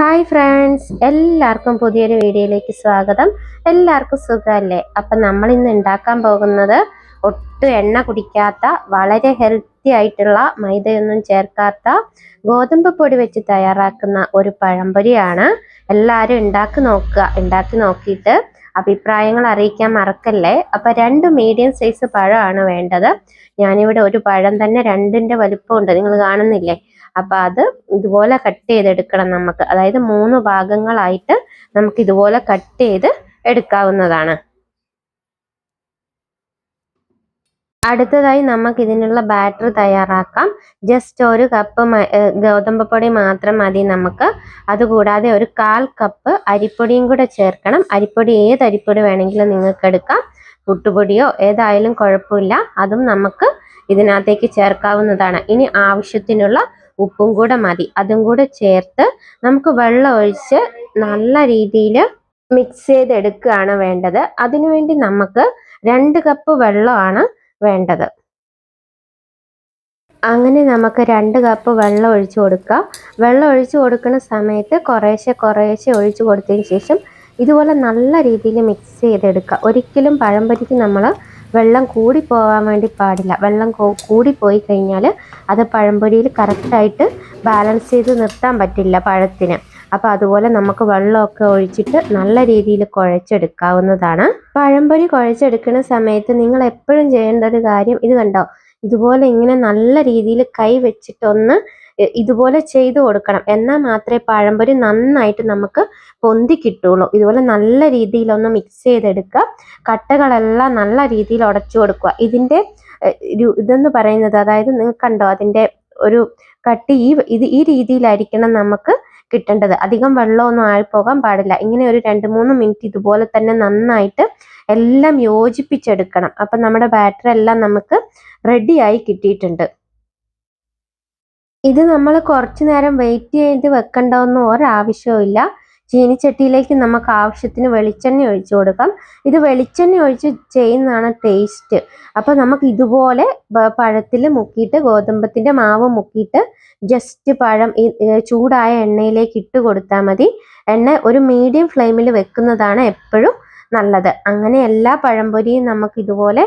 Hi friends എല്ലാവർക്കും പുതിയൊരു വീഡിയോയിലേക്ക് സ്വാഗതം. എല്ലാവർക്കും സുഖമല്ലേ? അപ്പം നമ്മൾ ഇന്ന് ഉണ്ടാക്കാൻ പോകുന്നത് ഒട്ടും എണ്ണ കുടിക്കാത്ത വളരെ ഹെൽത്തി ആയിട്ടുള്ള മൈദയൊന്നും ചേർക്കാത്ത ഗോതമ്പ് പൊടി വെച്ച് തയ്യാറാക്കുന്ന ഒരു പഴംപൊരിയാണ്. എല്ലാവരും ഉണ്ടാക്കി നോക്കുക ഉണ്ടാക്കി നോക്കിയിട്ട് അഭിപ്രായങ്ങൾ അറിയിക്കാൻ മറക്കല്ലേ? അപ്പം രണ്ട് മീഡിയം സൈസ് പഴമാണ് വേണ്ടത്. ഞാനിവിടെ ഒരു പഴം തന്നെ രണ്ടിന്റെ വലുപ്പമുണ്ട്. നിങ്ങൾ കാണുന്നില്ലേ? അപ്പം അത് ഇതുപോലെ കട്ട് ചെയ്ത് എടുക്കണം നമുക്ക് അതായത് മൂന്ന് ഭാഗങ്ങളായിട്ട് നമുക്ക് ഇതുപോലെ കട്ട് ചെയ്ത് എടുക്കാവുന്നതാണ്. അടുത്തതായി നമുക്ക് ഇതിനുള്ള ബാറ്റർ തയ്യാറാക്കാം. ജസ്റ്റ് ഒരു കപ്പ് ഗോതമ്പ് പൊടി മാത്രം മതി നമുക്ക് അതുകൂടാതെ ഒരു കാൽ കപ്പ് അരിപ്പൊടിയും കൂടെ ചേർക്കണം. അരിപ്പൊടി ഏത് അരിപ്പൊടി വേണമെങ്കിലും നിങ്ങൾക്ക് എടുക്കാം. പുട്ടുപൊടിയോ ഏതായാലും കുഴപ്പമില്ല. അതും നമുക്ക് ഇതിനകത്തേക്ക് ചേർക്കാവുന്നതാണ്. ഇനി ആവശ്യത്തിനുള്ള ഉപ്പും കൂടെ മതി. അതും കൂടെ ചേർത്ത് നമുക്ക് വെള്ളം ഒഴിച്ച് നല്ല രീതിയിൽ മിക്സ് ചെയ്തെടുക്കുകയാണ് വേണ്ടത്. അതിനുവേണ്ടി നമുക്ക് രണ്ട് കപ്പ് വെള്ളമാണ് വേണ്ടത്. അങ്ങനെ നമുക്ക് രണ്ട് കപ്പ് വെള്ളം ഒഴിച്ചു കൊടുക്കാം. വെള്ളം ഒഴിച്ചു കൊടുക്കുന്ന സമയത്ത് കുറേശ്ശെ കുറേശ്ശെ ഒഴിച്ചു കൊടുത്തതിന് ശേഷം ഇതുപോലെ നല്ല രീതിയിൽ മിക്സ് ചെയ്തെടുക്കുക ഒരിക്കലും പഴംപൊരിക്ക് നമ്മൾ വെള്ളം കൂടി പോകാൻ വേണ്ടി പാടില്ല. വെള്ളം കൂടിപ്പോയി കഴിഞ്ഞാൽ അത് പഴംപൊരിയിൽ കറക്റ്റായിട്ട് ബാലൻസ് ചെയ്ത് നിർത്താൻ പറ്റില്ല പഴത്തിന്. അപ്പോൾ അതുപോലെ നമുക്ക് വെള്ളമൊക്കെ ഒഴിച്ചിട്ട് നല്ല രീതിയിൽ കുഴച്ചെടുക്കാവുന്നതാണ്. പഴംപൊരി കുഴച്ചെടുക്കുന്ന സമയത്ത് നിങ്ങൾ എപ്പോഴും ചെയ്യേണ്ട ഒരു കാര്യം ഇത് കണ്ടോ? ഇതുപോലെ ഇങ്ങനെ നല്ല രീതിയിൽ കൈ വെച്ചിട്ടൊന്ന് ഇതുപോലെ ചെയ്തു കൊടുക്കണം. എന്നാൽ മാത്രമേ പഴംപൊരി നന്നായിട്ട് നമുക്ക് പൊന്തി കിട്ടുള്ളൂ. ഇതുപോലെ നല്ല രീതിയിലൊന്ന് മിക്സ് ചെയ്തെടുക്കുക. കട്ടകളെല്ലാം നല്ല രീതിയിൽ ഉടച്ചു കൊടുക്കുക. ഇതിന്റെ ഇതെന്ന് പറയുന്നത് അതായത് നിങ്ങൾക്ക് കണ്ടോ അതിന്റെ ഒരു കട്ടി ഈ ഇത് ഈ രീതിയിലായിരിക്കണം നമുക്ക് കിട്ടേണ്ടത്. അധികം വെള്ളമൊന്നും ആയിപ്പോകാൻ പാടില്ല. ഇങ്ങനെ ഒരു രണ്ട് മൂന്ന് മിനിറ്റ് ഇതുപോലെ തന്നെ നന്നായിട്ട് എല്ലാം യോജിപ്പിച്ചെടുക്കണം. അപ്പം നമ്മുടെ ബാറ്ററി എല്ലാം നമുക്ക് റെഡിയായി കിട്ടിയിട്ടുണ്ട്. ഇത് നമ്മൾ കുറച്ചു നേരം വെയിറ്റ് ചെയ്ത് വെക്കേണ്ടതൊന്നും ഒരാവശ്യവും ചീനിച്ചട്ടിയിലേക്ക് നമുക്ക് ആവശ്യത്തിന് വെളിച്ചെണ്ണ ഒഴിച്ചു കൊടുക്കാം. ഇത് വെളിച്ചെണ്ണ ഒഴിച്ച് ചെയ്യുന്നതാണ് ടേസ്റ്റ് അപ്പോൾ നമുക്ക് ഇതുപോലെ പഴത്തിൽ മുക്കിയിട്ട് ഗോതമ്പത്തിന്റെ മാവ് മുക്കിയിട്ട് ജസ്റ്റ് പഴം ചൂടായ എണ്ണയിലേക്ക് ഇട്ട് കൊടുത്താൽ മതി. എണ്ണ ഒരു മീഡിയം ഫ്ലെയിമിൽ വെക്കുന്നതാണ് എപ്പോഴും നല്ലത്. അങ്ങനെ എല്ലാ പഴംപൊരിയും നമുക്ക് ഇതുപോലെ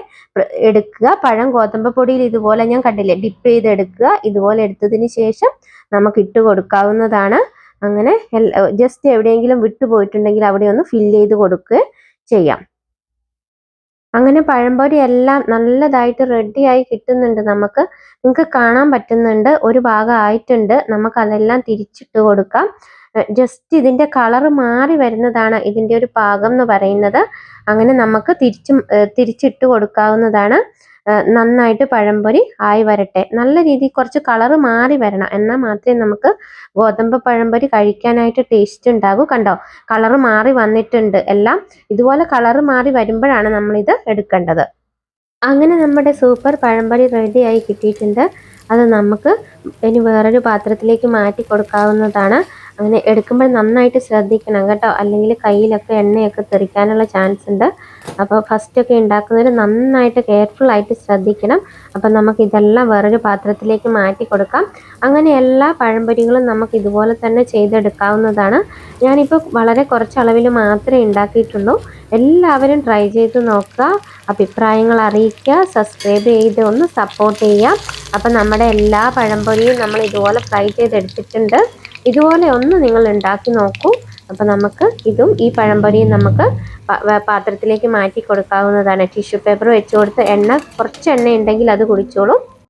എടുക്കുക. പഴം ഗോതമ്പ് പൊടിയിൽ ഇതുപോലെ ഞാൻ കണ്ടില്ലേ ഡിപ്പ് ചെയ്ത് എടുക്കുക ഇതുപോലെ എടുത്തതിന് ശേഷം നമുക്ക് ഇട്ട് കൊടുക്കാവുന്നതാണ്. അങ്ങനെ ജസ്റ്റ് എവിടെയെങ്കിലും വിട്ടുപോയിട്ടുണ്ടെങ്കിൽ അവിടെ ഒന്ന് ഫിൽ ചെയ്ത് കൊടുക്കുക ചെയ്യാം. അങ്ങനെ പഴംപൊരി എല്ലാം നല്ലതായിട്ട് റെഡിയായി കിട്ടുന്നുണ്ട് നമുക്ക്. നിങ്ങൾക്ക് കാണാൻ പറ്റുന്നുണ്ട്. ഒരു ഭാഗം ആയിട്ടുണ്ട്. നമുക്ക് അതെല്ലാം തിരിച്ചിട്ട് കൊടുക്കാം. ജസ്റ്റ് ഇതിന്റെ കളർ മാറി വരുന്നതാണ് ഇതിന്റെ ഒരു പാകം എന്ന് പറയുന്നത്. അങ്ങനെ നമുക്ക് തിരിച്ചും തിരിച്ചിട്ട് കൊടുക്കാവുന്നതാണ്. നന്നായിട്ട് പഴംപൊരി ആയി വരട്ടെ. നല്ല രീതിയിൽ കുറച്ച് കളർ മാറി വരണം. എന്നാൽ മാത്രമേ നമുക്ക് ഗോതമ്പ് പഴംപൊരി കഴിക്കാനായിട്ട് ടേസ്റ്റ് ഉണ്ടാകൂ. കണ്ടോ? കളർ മാറി വന്നിട്ടുണ്ട് എല്ലാം. ഇതുപോലെ കളർ മാറി വരുമ്പോഴാണ് നമ്മളിത് എടുക്കേണ്ടത്. അങ്ങനെ നമ്മുടെ സൂപ്പർ പഴംപൊരി റെഡിയായി കിട്ടിയിട്ടുണ്ട്. അത് നമുക്ക് ഇനി വേറൊരു പാത്രത്തിലേക്ക് മാറ്റി കൊടുക്കാവുന്നതാണ്. അങ്ങനെ എടുക്കുമ്പോൾ നന്നായിട്ട് ശ്രദ്ധിക്കണം കേട്ടോ. അല്ലെങ്കിൽ കയ്യിലൊക്കെ എണ്ണയൊക്കെ തെറിക്കാനുള്ള ചാൻസ് ഉണ്ട്. അപ്പോൾ ഫസ്റ്റൊക്കെ ഉണ്ടാക്കുന്നവർ നന്നായിട്ട് കെയർഫുൾ ആയിട്ട് ശ്രദ്ധിക്കണം. അപ്പോൾ നമുക്ക് ഇതെല്ലാം വേറൊരു പാത്രത്തിലേക്ക് മാറ്റി കൊടുക്കാം. അങ്ങനെ എല്ലാ പഴംപൊരികളും നമുക്ക് ഇതുപോലെ തന്നെ ചെയ്തെടുക്കാവുന്നതാണ്. ഞാനിപ്പോൾ വളരെ കുറച്ച് അളവിൽ മാത്രമേ ഉണ്ടാക്കിയിട്ടുള്ളൂ. എല്ലാവരും ട്രൈ ചെയ്ത് നോക്കുക. അഭിപ്രായങ്ങൾ അറിയിക്കുക. സബ്സ്ക്രൈബ് ചെയ്ത് ഒന്ന് സപ്പോർട്ട് ചെയ്യുക. അപ്പം നമ്മുടെ എല്ലാ പഴംപൊരിയും നമ്മൾ ഇതുപോലെ ഫ്രൈ ചെയ്തെടുത്തിട്ടുണ്ട്. ഇതുപോലെ ഒന്ന് നിങ്ങൾ ഉണ്ടാക്കി നോക്കൂ. അപ്പോൾ നമുക്ക് ഇതും ഈ പഴംപൊരിയും നമുക്ക് പാത്രത്തിലേക്ക് മാറ്റി കൊടുക്കാവുന്നതാണ്. ടിഷ്യൂ പേപ്പർ വെച്ച് കൊടുത്ത് എണ്ണ കുറച്ച് എണ്ണ ഉണ്ടെങ്കിൽ അത് കുടിച്ചോളൂ.